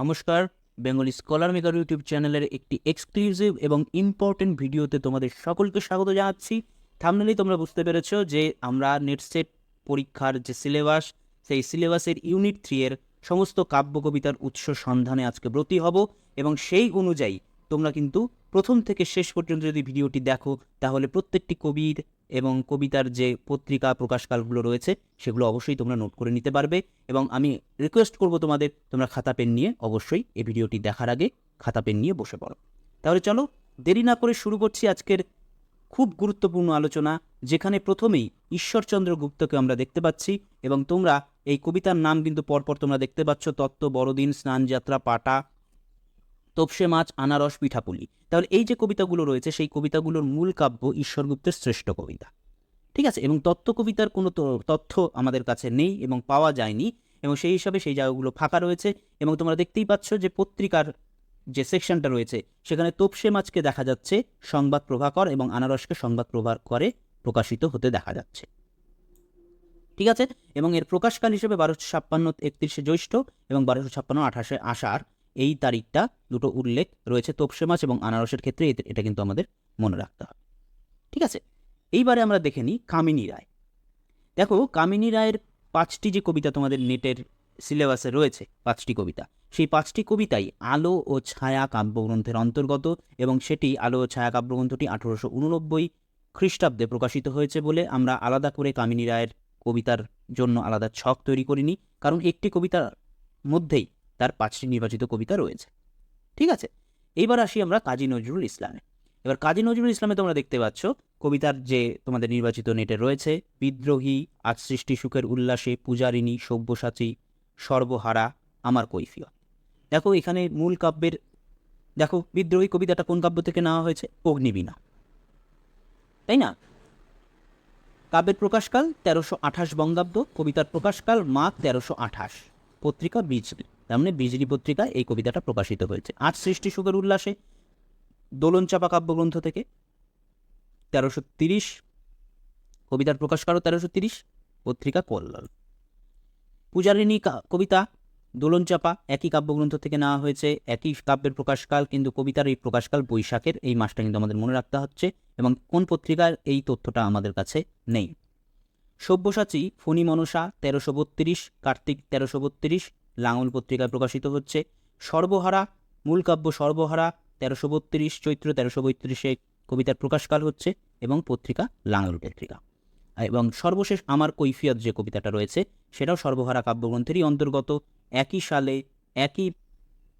নমস্কার, Bengali scholar maker YouTube চ্যানেলের একটি এক্সক্লুসিভ এবং ইম্পর্টেন্ট ভিডিওতে তোমাদের সকলকে স্বাগত জানাচ্ছি। থামনেলেই তোমরা বুঝতে পেরেছ যে আমরা নেটসেট পরীক্ষার যে সিলেবাস সেই সিলেবাসের ইউনিট থ্রি এর সমস্ত কাব্য কবিতার উৎস সন্ধানে আজকে ব্রতী হব এবং সেই অনুযায়ী তোমরা কিন্তু প্রথম থেকে শেষ পর্যন্ত যদি ভিডিওটি দেখো, তাহলে প্রত্যেকটি কবির এবং কবিতার যে পত্রিকা প্রকাশকালগুলো রয়েছে, সেগুলো অবশ্যই তোমরা নোট করে নিতে পারবে। এবং আমি রিকোয়েস্ট করব তোমাদের, তোমরা খাতা পেন নিয়ে অবশ্যই এই ভিডিওটি দেখার আগে খাতা পেন নিয়ে বসে পড়ো। তাহলে চলো, দেরি না করে শুরু করছি আজকের খুব গুরুত্বপূর্ণ আলোচনা, যেখানে প্রথমেই ঈশ্বরচন্দ্র গুপ্তকে আমরা দেখতে পাচ্ছি এবং তোমরা এই কবিতার নাম কিন্তু পরপর তোমরা দেখতে পাচ্ছ, তত্ত্ব, বড়দিন, স্নানযাত্রা, পাটা তোপসে মাছ, আনারস, পিঠাপুলি। তাহলে এই যে কবিতাগুলো রয়েছে, সেই কবিতাগুলোর মূল কাব্য ঈশ্বরগুপ্তের শ্রেষ্ঠ কবিতা। ঠিক আছে? এবং তত্ত্ব কবিতার কোনো তথ্য আমাদের কাছে নেই এবং পাওয়া যায়নি এবং সেই হিসাবে সেই জায়গাগুলো ফাঁকা রয়েছে এবং তোমরা দেখতেই পাচ্ছ যে পত্রিকার যে সেকশনটা রয়েছে, সেখানে তোপসে মাছকে দেখা যাচ্ছে, সংবাদ প্রভাকর এবং আনারসকে সংবাদ প্রভাকরে প্রকাশিত হতে দেখা যাচ্ছে। ঠিক আছে? এবং এর প্রকাশকাল হিসেবে বারোশো ছাপ্পান্ন একত্রিশে জ্যৈষ্ঠ এবং বারোশো ছাপ্পান্ন আঠাশে আষাঢ় এই তারিখটা দুটো উল্লেখ রয়েছে তোপসে মাছ এবং আনারসের ক্ষেত্রে এটা কিন্তু আমাদের মনে রাখতে হবে। ঠিক আছে? এইবারে আমরা দেখে নিই কামিনী রায়। দেখো, কামিনী রায়ের পাঁচটি যে কবিতা তোমাদের নেটের সিলেবাসে রয়েছে, পাঁচটি কবিতা, সেই পাঁচটি কবিতাই আলো ও ছায়া কাব্যগ্রন্থের অন্তর্গত এবং সেটি আলো ও ছায়া কাব্যগ্রন্থটি আঠারোশো উননব্বই খ্রিস্টাব্দে প্রকাশিত হয়েছে বলে আমরা আলাদা করে কামিনী রায়ের কবিতার জন্য আলাদা ছক তৈরি করিনি, কারণ একটি কবিতার মধ্যেই তার পাঁচটি নির্বাচিত কবিতা রয়েছে। ঠিক আছে? এইবার আসি আমরা কাজী নজরুল ইসলামে। এবার কাজী নজরুল ইসলামে তোমরা দেখতে পাচ্ছ, কবিতার যে তোমাদের নির্বাচিত নেটে রয়েছে, বিদ্রোহী, আজ সৃষ্টি সুখের উল্লাসে, পূজারিণী, সব্যসাচী, সর্বহারা, আমার কৈফিয়ত। দেখো, এখানে মূল কাব্যের, দেখো, বিদ্রোহী কবিতাটা কোন কাব্য থেকে নেওয়া হয়েছে? অগ্নিবীণা। তাই না? কাব্যের প্রকাশকাল তেরোশো আঠাশ বঙ্গাব্দ, কবিতার প্রকাশকাল মাঘ তেরোশো আঠাশ, পত্রিকা বিজলি। তার মানে বিজলি পত্রিকায় এই কবিতাটা প্রকাশিত হয়েছে। আজ সৃষ্টি সুখের উল্লাসে দোলনচাপা কাব্যগ্রন্থ থেকে তেরোশো তিরিশ, কবিতার প্রকাশকারও তেরোশো তিরিশ, পত্রিকা কল্যাণ পূজারিণী কবিতা দোলনচাপা একই কাব্যগ্রন্থ থেকে নেওয়া হয়েছে, একই কাব্যের প্রকাশকাল, কিন্তু কবিতার এই প্রকাশকাল বৈশাখের, এই মাসটা কিন্তু আমাদের মনে রাখতে হচ্ছে, এবং কোন পত্রিকার এই তথ্যটা আমাদের কাছে নেই। সব্যসাচী, ফণি মনসা, তেরোশো বত্রিশ, কার্তিক তেরোশো বত্রিশ লাঙল পত্রিকায় প্রকাশিত হচ্ছে। সর্বহারা, মূল কাব্য সর্বহারা, তেরোশো বত্রিশ, চৈত্র তেরোশো বত্রিশে কবিতার প্রকাশকাল হচ্ছে এবং পত্রিকা লাঙল পত্রিকা। এবং সর্বশেষ আমার কৈফিয়ত যে কবিতাটা রয়েছে, সেটাও সর্বহারা কাব্যগ্রন্থেরই অন্তর্গত। একই সালে, একই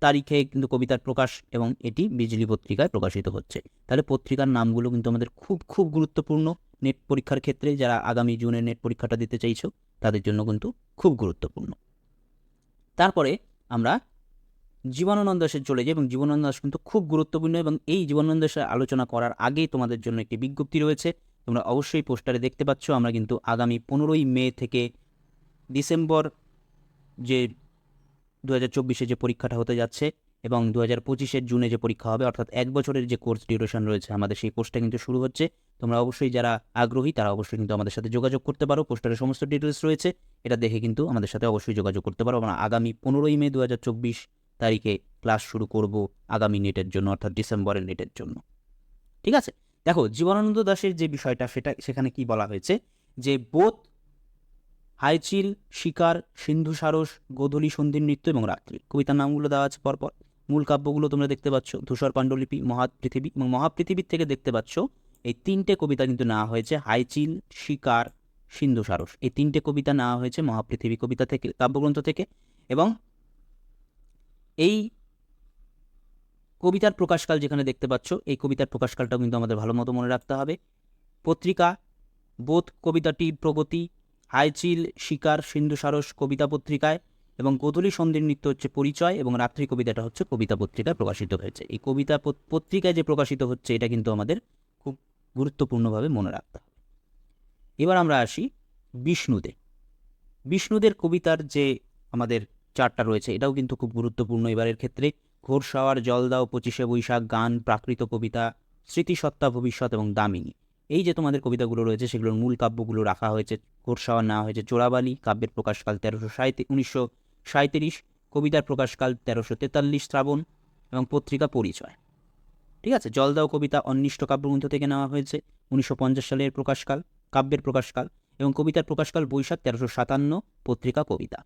তারিখে কিন্তু কবিতার প্রকাশ এবং এটি বিজলি পত্রিকায় প্রকাশিত হচ্ছে। তাহলে পত্রিকার নামগুলো কিন্তু আমাদের খুব খুব গুরুত্বপূর্ণ। নেট পরীক্ষার ক্ষেত্রে যারা আগামী জুনে নেট পরীক্ষাটা দিতে চাইছো, তাদের জন্য কিন্তু খুব গুরুত্বপূর্ণ। তারপরে আমরা জীবনানন্দ দাসের চলে যাই এবং জীবনানন্দ দাস কিন্তু খুব গুরুত্বপূর্ণ এবং এই জীবনানন্দ দাসের আলোচনা করার আগেই তোমাদের জন্য একটি বিজ্ঞপ্তি রয়েছে। তোমরা অবশ্যই পোস্টারে দেখতে পাচ্ছ, আমরা কিন্তু আগামী পনেরোই মে থেকে ডিসেম্বর যে দু হাজার চব্বিশে যে পরীক্ষাটা হতে যাচ্ছে এবং দু হাজার পঁচিশের জুনে যে পরীক্ষা হবে, অর্থাৎ এক বছরের যে কোর্স ডিউরেশন রয়েছে আমাদের, সেই কোর্সটা কিন্তু শুরু হচ্ছে। তোমরা অবশ্যই যারা আগ্রহী, তারা অবশ্যই কিন্তু আমাদের সাথে যোগাযোগ করতে পারো। পোস্টারের সমস্ত ডিটেলস রয়েছে। এটা দেখে কিন্তু আমাদের সাথে অবশ্যই যোগাযোগ করতে পারো। আমরা আগামী পনেরোই মে দু হাজার চব্বিশ তারিখে ক্লাস শুরু করব আগামী নেটের জন্য, অর্থাৎ ডিসেম্বরের নেটের জন্য। ঠিক আছে? দেখো, জীবনানন্দ দাসের যে বিষয়টা, সেটা, সেখানে কি বলা হয়েছে? যে বোধ হাইচিল, শিকার, সিন্ধু সারস, গোধূলি সন্ধির নৃত্য এবং রাত্রি। কবিতার নামগুলো দেওয়া আছে পরপর। মূল কাব্যগুলো তোমরা দেখতে পাচ্ছ। ধূসর পাণ্ডুলিপি মহাপৃথিবী এবং মহাপৃথিবীর থেকে দেখতে পাচ্ছ। এই তিনটে কবিতা কিন্তু নেওয়া হয়েছে হাইচিল, শিকার, সিন্ধু সারস। এই তিনটে কবিতা নেওয়া হয়েছে মহাপৃথিবী কবিতা থেকে, কাব্যগ্রন্থ থেকে এবং এই কবিতার প্রকাশকাল যেখানে দেখতে পাচ্ছ, এই কবিতার প্রকাশকালটাও কিন্তু আমাদের ভালো মতো মনে রাখতে হবে। পত্রিকা, বোধ কবিতাটি প্রগতি, হাইচিল, শিকার, সিন্ধু সারস কবিতা পত্রিকায় এবং গোধূলি সন্ধির নৃত্য হচ্ছে পরিচয় এবং রাত্রি কবিতাটা হচ্ছে কবিতা পত্রিকায় প্রকাশিত হয়েছে। এই কবিতা পত্রিকায় যে প্রকাশিত হচ্ছে, এটা কিন্তু আমাদের খুব গুরুত্বপূর্ণভাবে মনে রাখতে হবে। এবার আমরা আসি বিষ্ণুদে বিষ্ণুদের কবিতার যে আমাদের চারটা রয়েছে, এটাও কিন্তু খুব গুরুত্বপূর্ণ। এবারের ক্ষেত্রে ঘোরসাওয়ার জল দাও পঁচিশে বৈশাখ, গান, প্রাকৃত কবিতা, স্মৃতিসত্তা, ভবিষ্যৎ এবং দামিনী। এই যে তোমাদের কবিতাগুলো রয়েছে, সেগুলোর মূল কাব্যগুলো রাখা হয়েছে। ঘোরসাওয়ার নেওয়া হয়েছে চোরাবালি, কাব্যের প্রকাশকাল তেরোশো সাঁত্রিশ উনিশশো সাঁত্রিশ কবিতার প্রকাশকাল তেরোশো তেতাল্লিশ শ্রাবণ এবং পত্রিকা পরিচয়। ঠিক আছে, জলদাও কবিতা অন্বিষ্ট কাব্যগ্রন্থ থেকে নেওয়া হয়েছে, উনিশশো পঞ্চাশ সালের প্রকাশকাল কাব্যের প্রকাশকাল এবং কবিতার প্রকাশকাল বৈশাখ তেরোশো সাতান্ন, পত্রিকা কবিতা।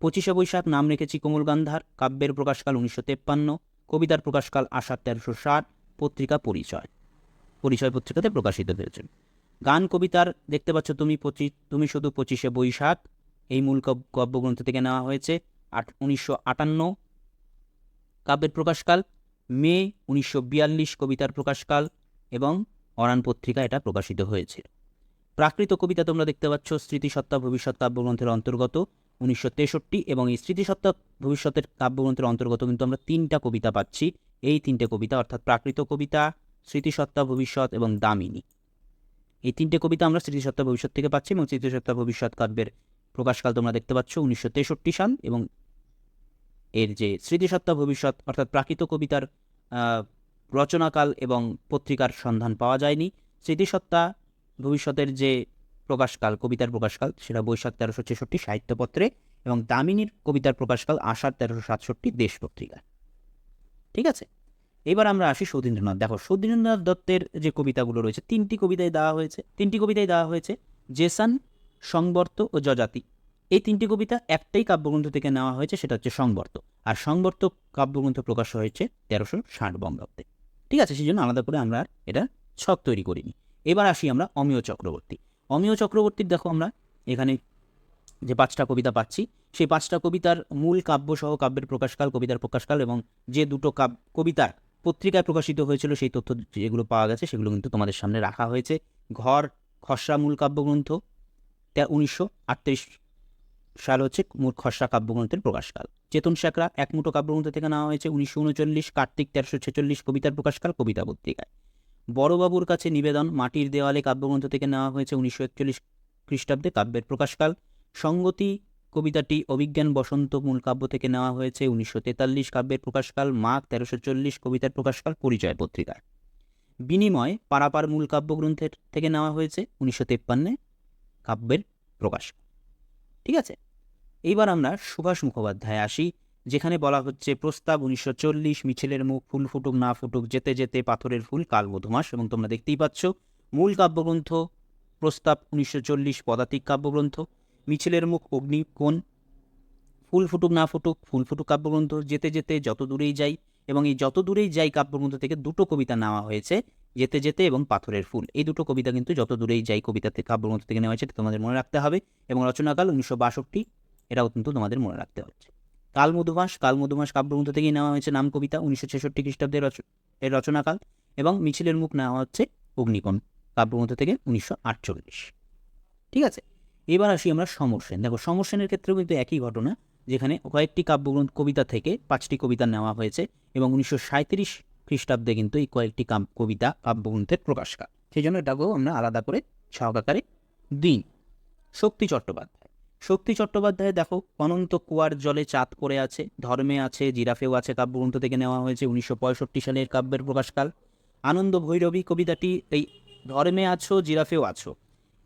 পঁচিশে বৈশাখ নাম রেখেছি কোমল গান্ধার, কাব্যের প্রকাশকাল উনিশশো তেপ্পান্ন, কবিতার প্রকাশকাল আষাঢ় তেরোশো ষাট, পত্রিকা পরিচয়। পরিচয় পত্রিকাতে প্রকাশিত হয়েছে। গান কবিতার, দেখতে পাচ্ছ তুমি পঁচি, তুমি শুধু পঁচিশে বৈশাখ এই মূল কাব- কাব্যগ্রন্থ থেকে নেওয়া হয়েছে আট উনিশশো আটান্ন। কাব্যের প্রকাশকাল মে উনিশশো বিয়াল্লিশ, কবিতার প্রকাশকাল এবং অরান পত্রিকা এটা প্রকাশিত হয়েছে। প্রাকৃত কবিতা তোমরা দেখতে পাচ্ছ স্মৃতিসত্তা ভবিষ্যৎ কাব্যগ্রন্থের অন্তর্গত উনিশশো তেষট্টি এবং এই স্মৃতিসত্তা ভবিষ্যতের কাব্যগ্রন্থের অন্তর্গত কিন্তু আমরা তিনটা কবিতা পাচ্ছি। এই তিনটে কবিতা অর্থাৎ প্রাকৃত কবিতা স্মৃতিসত্তা ভবিষ্যৎ এবং দামিনী। এই তিনটে কবিতা আমরা স্মৃতিসত্তা ভবিষ্যৎ থেকে পাচ্ছি এবং স্মৃতিসত্তা ভবিষ্যৎ কাব্যের প্রকাশকাল তোমরা দেখতে পাচ্ছ, উনিশশো তেষট্টি সাল এবং এর যে স্মৃতিসত্তা ভবিষ্যৎ, অর্থাৎ প্রাকৃত কবিতার রচনাকাল এবং পত্রিকার সন্ধান পাওয়া যায়নি। স্মৃতিসত্তা ভবিষ্যতের যে প্রকাশকাল, কবিতার প্রকাশকাল, সেটা বৈশাখ তেরোশো ছেষট্টি সাহিত্যপত্রে এবং দামিনীর কবিতার প্রকাশকাল আষাঢ় তেরোশো সাতষট্টি দেশ পত্রিকায়। ঠিক আছে? এবার আমরা আসি সৌধীন্দ্রনাথ দেখো সৌধীন্দ্রনাথ দত্তের যে কবিতাগুলো রয়েছে, তিনটি কবিতায় দেওয়া হয়েছে, তিনটি কবিতায় দেওয়া হয়েছে, জেসান সংবর্ত ও যজাতি। এই তিনটি কবিতা একটাই কাব্যগ্রন্থ থেকে নেওয়া হয়েছে, সেটা হচ্ছে সংবর্ত। আর সংবর্ত কাব্যগ্রন্থ প্রকাশ হয়েছে তেরোশো ষাট বঙ্গাব্দে। ঠিক আছে, সেই জন্য আলাদা করে আমরা এটা ছক তৈরি করিনি। এবার আসি আমরা অমিয় চক্রবর্তী। অমিয় চক্রবর্তীর দেখো আমরা এখানে যে পাঁচটা কবিতা পাচ্ছি, সেই পাঁচটা কবিতার মূল কাব্যসহ কাব্যের প্রকাশকাল, কবিতার প্রকাশকাল এবং যে দুটো কাব কবিতার পত্রিকায় প্রকাশিত হয়েছিল, সেই তথ্য যেগুলো পাওয়া গেছে, সেগুলো কিন্তু তোমাদের সামনে রাখা হয়েছে। ঘর, খসড়া মূল কাব্যগ্রন্থ তে উনিশশো সাল হচ্ছে মূল খসড়া কাব্যগ্রন্থের প্রকাশকাল। চেতন শেখরা একমুটো কাব্যগ্রন্থ থেকে নেওয়া হয়েছে উনিশশো উনচল্লিশ, কার্তিক তেরোশো ছেচল্লিশ কবিতার প্রকাশকাল, কবিতা পত্রিকায়। বড়বাবুর কাছে নিবেদন, মাটির দেওয়ালে কাব্যগ্রন্থ থেকে নেওয়া হয়েছে উনিশশো একচল্লিশ খ্রিস্টাব্দে কাব্যের প্রকাশকাল। সঙ্গতি কবিতাটি অভিজ্ঞান বসন্ত মূল কাব্য থেকে নেওয়া হয়েছে উনিশশো তেতাল্লিশ কাব্যের প্রকাশকাল, মাঘ তেরোশো চল্লিশ কবিতার প্রকাশকাল, পরিচয় পত্রিকায়। বিনিময় পারাপার মূল কাব্যগ্রন্থের থেকে নেওয়া হয়েছে উনিশশো তেপ্পান্নে কাব্যের প্রকাশ। ঠিক আছে? এইবার আমরা সুভাষ মুখোপাধ্যায় আসি, যেখানে বলা হচ্ছে, প্রস্তাব উনিশশো চল্লিশ, মিছিলের মুখ ফুল ফুটুক, না ফুটুক, যেতে যেতে পাথরের ফুল কাল মধুমাস। এবং তোমরা দেখতেই পাচ্ছ, মূল কাব্যগ্রন্থ, প্রস্তাব উনিশশো চল্লিশ, পদাতিক কাব্যগ্রন্থ, মিছিলের মুখ অগ্নি অগ্নিকোণ ফুল ফুটুক, না ফুটুক, ফুল ফুটুক কাব্যগ্রন্থ, যেতে যেতে যত দূরেই যাই, এবং এই যত দূরেই যাই কাব্যগ্রন্থ থেকে দুটো কবিতা নেওয়া হয়েছে যেতে যেতে এবং পাথরের ফুল। এই দুটো কবিতা কিন্তু যত দূরেই যাই কবিতা থেকে, কাব্যগ্রন্থ থেকে নেওয়া হয়েছে, তোমাদের মনে রাখতে হবে। এবং রচনাকাল উনিশশো বাষট্টি, এটাও কিন্তু তোমাদের মনে রাখতে হচ্ছে। কাল মধুমাস কাল মধুমাস কাব্যগ্রন্থ থেকেই নেওয়া হয়েছে নাম কবিতা, উনিশশো ছেষট্টি খ্রিস্টাব্দের এর রচনাকাল। এবং মিছিলের মুখ নেওয়া হচ্ছে অগ্নিকোণ, কাব্যগ্রন্থ থেকে উনিশশো আটচল্লিশ। ঠিক আছে? এবার আসি আমরা সমরসেন দেখো সমরসেনের ক্ষেত্রেও কিন্তু একই ঘটনা, যেখানে কয়েকটি কাব্যগ্রন্থ কবিতা থেকে পাঁচটি কবিতা নেওয়া হয়েছে। এবং উনিশশো সাঁত্রিশ খ্রিস্টাব্দে কিন্তু এই কয়েকটি কাব- কবিতা, কাব্যগ্রন্থের প্রকাশকাল সেই জন্য এটাকেও আমরা আলাদা করে আকারে দিই। শক্তি চট্টোপাধ্যায়। শক্তি চট্টোপাধ্যায় দেখো, অনন্ত কুয়ার জলে চাঁদ পড়ে আছে, ধর্মে আছে, জিরাফেও আছে, কাব্যগ্রন্থ থেকে নেওয়া হয়েছে উনিশশো পঁয়ষট্টি সালের কাব্যের প্রকাশকাল। আনন্দ ভৈরবী কবিতাটি এই ধর্মে আছো, জিরাফেও আছো।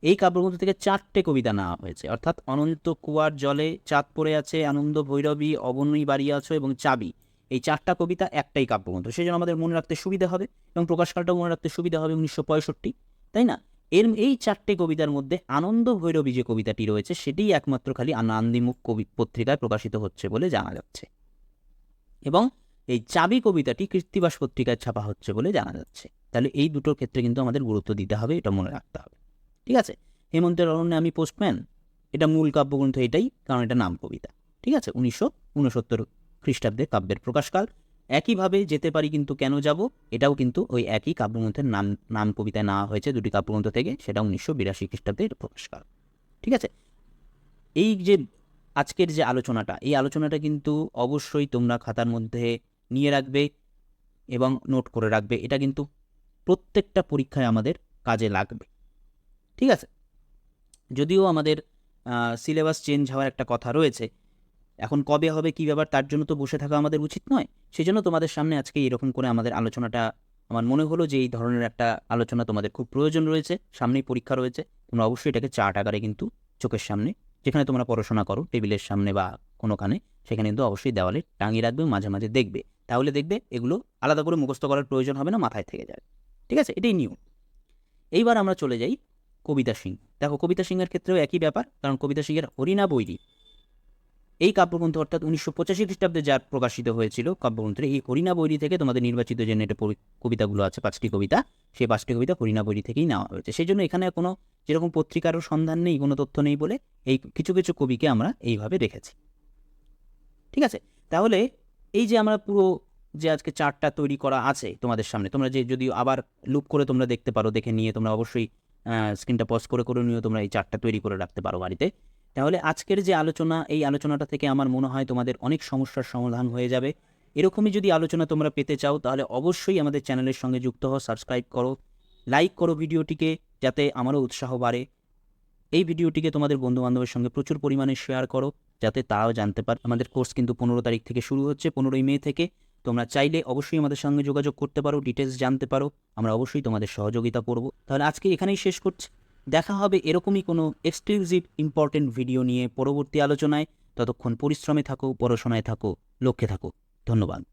এই কাব্যগ্রন্থ থেকে চারটে কবিতা নেওয়া হয়েছে। অর্থাৎ অনন্ত কুয়ার জলে চাঁদ পড়ে আছে, আনন্দ ভৈরবী, অবনী বাড়ি আছো এবং চাবি। এই চারটা কবিতা একটাই কাব্যগ্রন্থ। সেই জন্য আমাদের মনে রাখতে সুবিধা হবে এবং প্রকাশকালটাও মনে রাখতে সুবিধা হবে উনিশশো পঁয়ষট্টি, তাই না? এর এই চারটে কবিতার মধ্যে আনন্দ ভৈরবী যে কবিতাটি রয়েছে, সেটিই একমাত্র খালি আনন্দিমুখ কবি পত্রিকায় প্রকাশিত হচ্ছে বলে জানা যাচ্ছে। এবং এই চাবি কবিতাটি কৃত্তিবাস পত্রিকায় ছাপা হচ্ছে বলে জানা যাচ্ছে। তাহলে এই দুটোর ক্ষেত্রে কিন্তু আমাদের গুরুত্ব দিতে হবে, এটা মনে রাখতে হবে। ঠিক আছে? হেমন্তের অরণ্যে আমি পোস্টম্যান এটা মূল কাব্যগ্রন্থ এটাই, কারণ এটা নাম কবিতা। ঠিক আছে? উনিশশো উনসত্তর খ্রিস্টাব্দে কাব্যের প্রকাশকাল। একইভাবে যেতে পারি কিন্তু কেন যাব? এটাও কিন্তু ওই একই কাব্যগ্রন্থের নাম নাম কবিতায় নেওয়া হয়েছে দুটি কাব্যগ্রন্থ থেকে সেটা উনিশশো বিরাশি খ্রিস্টাব্দে প্রকাশকাল। ঠিক আছে? এই যে আজকের যে আলোচনাটা, এই আলোচনাটা কিন্তু অবশ্যই তোমরা খাতার মধ্যে নিয়ে রাখবে এবং নোট করে রাখবে। এটা কিন্তু প্রত্যেকটা পরীক্ষায় আমাদের কাজে লাগবে। ঠিক আছে? যদিও আমাদের সিলেবাস চেঞ্জ হওয়ার একটা কথা রয়েছে এখন কবে হবে, কী ব্যাপার, তার জন্য তো বসে থাকা আমাদের উচিত নয়। সেই জন্য তোমাদের সামনে আজকে এরকম করে আমাদের আলোচনাটা, আমার মনে হলো যে এই ধরনের একটা আলোচনা তোমাদের খুব প্রয়োজন রয়েছে, সামনেই পরীক্ষা রয়েছে, তোমরা অবশ্যই এটাকে চার্ট আকারে কিন্তু চোখের সামনে, যেখানে তোমরা পড়াশোনা করো, টেবিলের সামনে বা কোনোখানে সেখানে কিন্তু অবশ্যই দেওয়ালে টাঙিয়ে রাখবে, মাঝে মাঝে দেখবে। তাহলে দেখবে এগুলো আলাদা করে মুখস্থ করার প্রয়োজন হবে না, মাথায় থেকে যাবে। ঠিক আছে? এটাই নিয়ম। এইবার আমরা চলে যাই কবিতা সিং। দেখো, কবিতা সিংয়ের ক্ষেত্রেও একই ব্যাপার, কারণ কবিতা সিংয়ের হরিণা বৈরী এই কাব্যগ্রন্থ অর্থাৎ উনিশশো পঁচাশি খ্রিস্টাব্দে যা প্রকাশিত হয়েছিল, কাব্যগ্রন্থের এই হরিণা বৈরী থেকে তোমাদের নির্বাচিত যে নেটে কবিতাগুলো আছে, পাঁচটি কবিতা, সেই পাঁচটি কবিতা হরিণা বৈরী থেকেই নেওয়া হয়েছে। সেই জন্য এখানে কোনো যেরকম পত্রিকারও সন্ধান নেই, কোনো তথ্য নেই বলে এই কিছু কিছু কবিকে আমরা এইভাবে রেখেছি ঠিক আছে? তাহলে এই যে আমরা পুরো যে আজকে চার্টটা তৈরি করা আছে তোমাদের সামনে, তোমরা যে যদি আবার লুপ করে তোমরা দেখতে পারো, দেখে নিয়ে তোমরা অবশ্যই স্ক্রিনটা পজ করে করে নিয়েও তোমরা এই চার্টটা তৈরি করে রাখতে পারো বাড়িতে। তাহলে আজকের যে আলোচনা, এই আলোচনাটা থেকে আমার মনে হয় তোমাদের অনেক সমস্যার সমাধান হয়ে যাবে। এরকমই যদি আলোচনা তোমরা পেতে চাও, তাহলে অবশ্যই আমাদের চ্যানেলের সঙ্গে যুক্ত হও, সাবস্ক্রাইব করো, লাইক করো ভিডিওটিকে যাতে আমারও উৎসাহ বাড়ে। এই ভিডিওটিকে তোমাদের বন্ধুবান্ধবের সঙ্গে প্রচুর পরিমাণে শেয়ার করো, যাতে তারাও জানতে পারে, আমাদের কোর্স কিন্তু পনেরো তারিখ থেকে শুরু হচ্ছে, পনেরোই মে থেকে। তোমরা চাইলে অবশ্যই আমাদের সঙ্গে যোগাযোগ করতে পারো ডিটেলস জানতে পারো, আমরা অবশ্যই তোমাদের সহযোগিতা করব। তাহলে আজকে এখানেই শেষ করছি। দেখা হবে এরকমই কোনো এক্সক্লুসিভ ইম্পর্টেন্ট ভিডিও নিয়ে পরবর্তী আলোচনায়। ততক্ষণ পরিশ্রমে থাকো, পড়াশোনায় থাকো, লক্ষ্যে থাকো। ধন্যবাদ।